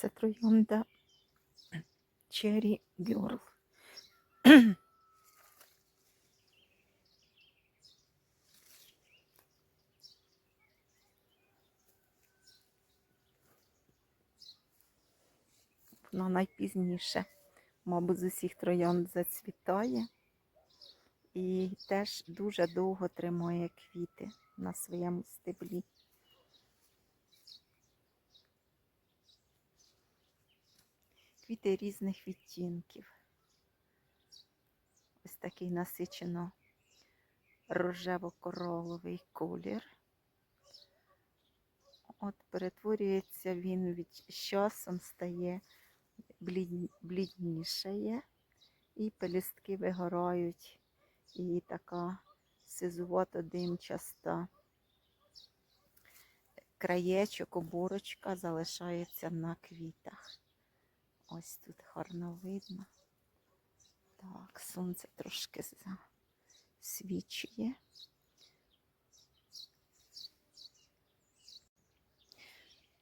Це троянда Cherry Girl. Вона найпізніше, мабуть, з усіх троянд зацвітає і теж дуже довго тримає квіти на своєму стеблі. Квіти різних відтінків. Ось такий насичено рожево-кораловий колір. От перетворюється він від з часом стає блід- бліднішає, і пелюстки вигорають, і така сизувато димчаста краєчок, оборочка залишається на квітах. Ось тут гарно видно. Так, сонце трошки засвічує.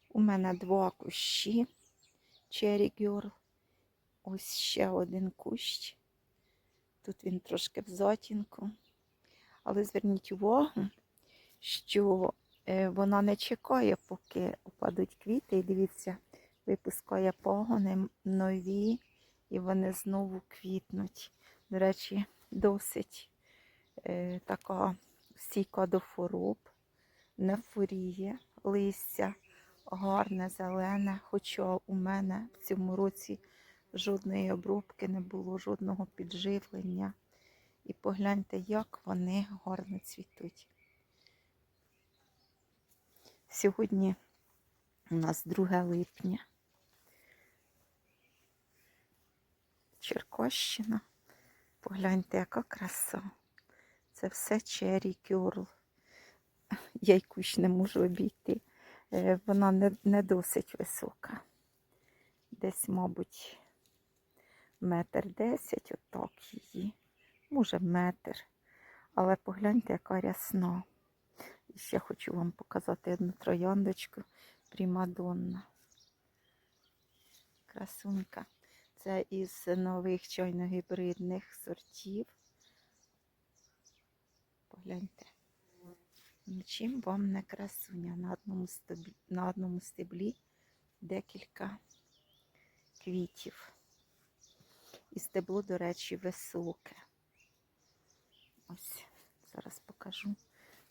У мене два кущі Cherry Girl. Ось ще один кущ. Тут він трошки в затінку. Але зверніть увагу, що е, вона не чекає, поки опадуть квіти. І дивіться, випускає пагони нові, і вони знову квітнуть. До речі, досить е, така стійка до хвороб, не фуріє, листя гарне, зелене. Хоча у мене в цьому році жодної обробки не було, жодного підживлення. І погляньте, як вони гарно цвітуть. Сьогодні у нас 2 липня. Черкащина. Погляньте, яка краса. Це все Cherry Girl. Я й кущ не можу обійти. Е, Вона не, не досить висока. Десь, мабуть, метр десять, отак її. Може, метр. Але погляньте, яка рясна. І ще хочу вам показати одну трояндочку Примадонна. Красунька. Це із нових чайно-гібридних сортів. Погляньте. Нічим вам не красуня. На одному стеблі, на одному стеблі декілька квітів. І стебло, до речі, високе. Ось, зараз покажу.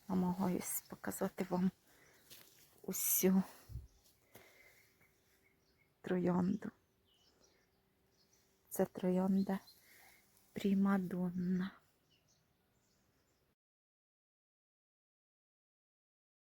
Намагаюсь показати вам усю троянду. Це троянда Примадонна.